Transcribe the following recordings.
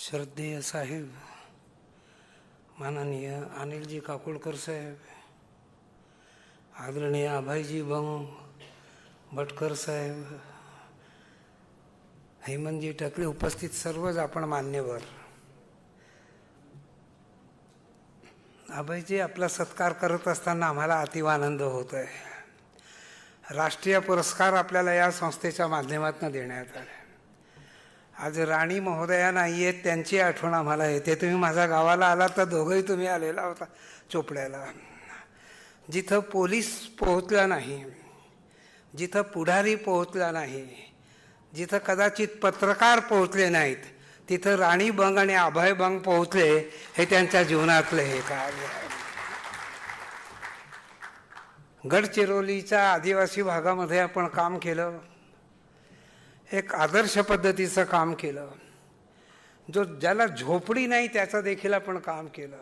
श्रद्धेय साहेब माननीय अनिलजी काकुळकर साहेब आदरणीय अभयजी बंग भटकर साहेब हेमंतजी टकले उपस्थित सर्वच आपण मान्यवर. अभयजी आपला सत्कार करत असताना आम्हाला अतिव आनंद होत आहे राष्ट्रीय पुरस्कार आपल्याला या संस्थेच्या माध्यमातून देण्यात आले. आज राणी महोदया नाही आहेत त्यांची आठवण आम्हाला येते. तुम्ही माझ्या गावाला आला तर दोघंही तुम्ही आलेला होता चोपड्याला. जिथं पोलीस पोहोचला नाही जिथं पुढारी पोहोचला नाही जिथं कदाचित पत्रकार पोहोचले नाहीत तिथं राणी बंग आणि अभय बंग पोहोचले हे त्यांच्या जीवनातलं हे कार्य गडचिरोलीच्या आदिवासी भागामध्ये आपण काम केलं. एक आदर्श पद्धतीचं काम केलं. जो ज्याला झोपडी नाही त्याचं देखील आपण काम केलं.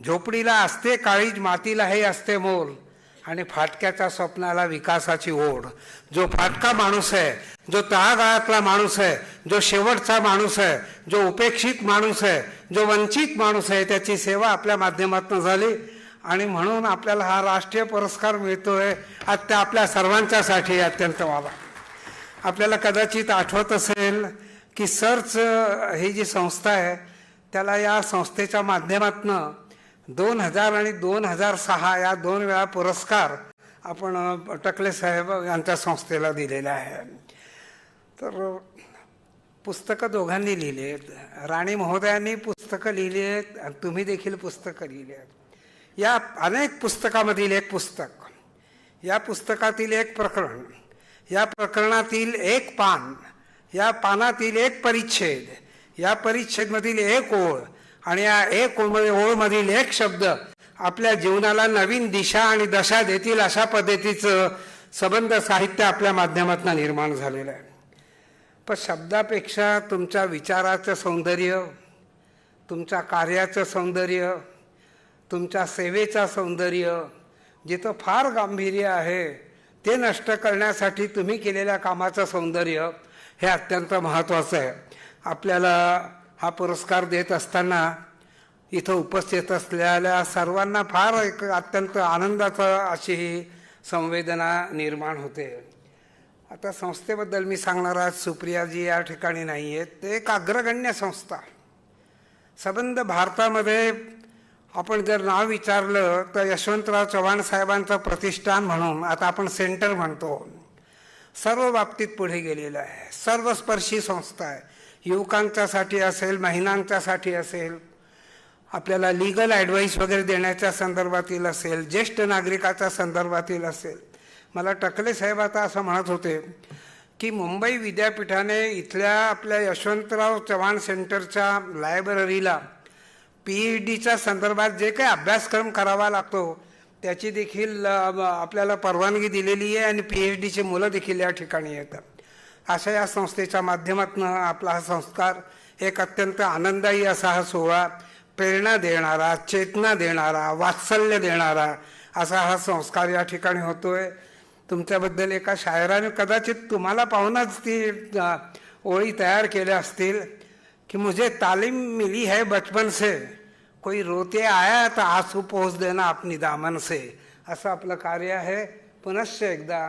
झोपडीला असते काळीज मातीला हे असते मोल आणि फाटक्याच्या स्वप्नाला विकासाची ओढ. जो फाटका माणूस आहे जो तळागाळातला माणूस आहे जो शेवटचा माणूस आहे जो उपेक्षित माणूस आहे जो वंचित माणूस आहे त्याची सेवा आपल्या माध्यमातून झाली आणि म्हणून आपल्याला हा राष्ट्रीय पुरस्कार मिळतोय. आज त्या आपल्या सर्वांच्यासाठी अत्यंत व्हावा आपल्याला कदाचित आठवत असेल की सर्च ही जी संस्था आहे त्याला या संस्थेच्या माध्यमातनं दोन हजार आणि दोन हजार सहा या दोन वेळा पुरस्कार आपण टकले साहेब यांच्या संस्थेला दिलेला आहे. तर पुस्तकं दोघांनी लिहिली आहेत. राणी महोदयांनी पुस्तकं लिहिली आहेत आणि तुम्ही देखील पुस्तकं लिहिली आहेत. या अनेक पुस्तकामधील एक पुस्तक या पुस्तकातील एक प्रकरण या प्रकरणातील एक पान या पानातील एक परिच्छेद या परिच्छेदमधील एक ओळ आणि या एक ओळमध्ये ओळमधील एक शब्द आपल्या जीवनाला नवीन दिशा आणि दशा देतील अशा पद्धतीचं संबंध साहित्य आपल्या माध्यमातून निर्माण झालेलं आहे. पण शब्दापेक्षा तुमच्या विचाराचं सौंदर्य तुमच्या कार्याचं सौंदर्य तुमच्या सेवेचं सौंदर्य जिथं फार गांभीर्य आहे ते नष्ट करण्यासाठी तुम्ही केलेल्या कामाचं सौंदर्य हे अत्यंत महत्त्वाचं आहे. आपल्याला हा पुरस्कार देत असताना इथं उपस्थित असलेल्या सर्वांना फार एक अत्यंत आनंदाचं अशी ही संवेदना निर्माण होते. आता संस्थेबद्दल मी सांगणार आज सुप्रियाजी या ठिकाणी नाही आहेत ते एक अग्रगण्य संस्था. सबंध भारतामध्ये आपण जर नाव विचारलं तर यशवंतराव चव्हाण साहेबांचं प्रतिष्ठान म्हणून आता आपण सेंटर म्हणतो. सर्व बाबतीत पुढे गेलेलं आहे. सर्वस्पर्शी संस्था आहे. युवकांच्यासाठी असेल महिलांच्यासाठी असेल आपल्याला लिगल ॲडवाईस वगैरे देण्याच्या संदर्भातील असेल ज्येष्ठ नागरिकाच्या संदर्भातील असेल. मला टकले साहेब आता असं म्हणत होते की मुंबई विद्यापीठाने इथल्या आपल्या यशवंतराव चव्हाण सेंटरच्या लायब्ररीला पी एच डीच्या संदर्भात जे काही अभ्यासक्रम करावा लागतो त्याची देखील आपल्याला परवानगी दिलेली आहे आणि पी एच डीची मुलं देखील या ठिकाणी येतात. अशा या संस्थेच्या माध्यमातून आपला हा संस्कार एक अत्यंत आनंदायी असा हा सोहळा प्रेरणा देणारा चेतना देणारा वात्सल्य देणारा असा हा संस्कार या ठिकाणी होतोय. तुमच्याबद्दल एका शायराने कदाचित तुम्हाला पाहूनच ती ओळी तयार केल्या असतील. कि मुझे तालीम मिली है बचपन से। कोई रोते आया तर आंसू पोहोच देना अपनी दामन से। असं आपलं कार्य आहे पुनश्च एकदा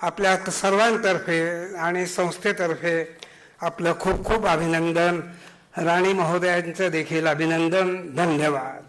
आपल्या सर्वांतर्फे आणि संस्थेतर्फे आपलं खूप खूप अभिनंदन। राणी महोदयांचं देखील अभिनंदन। धन्यवाद।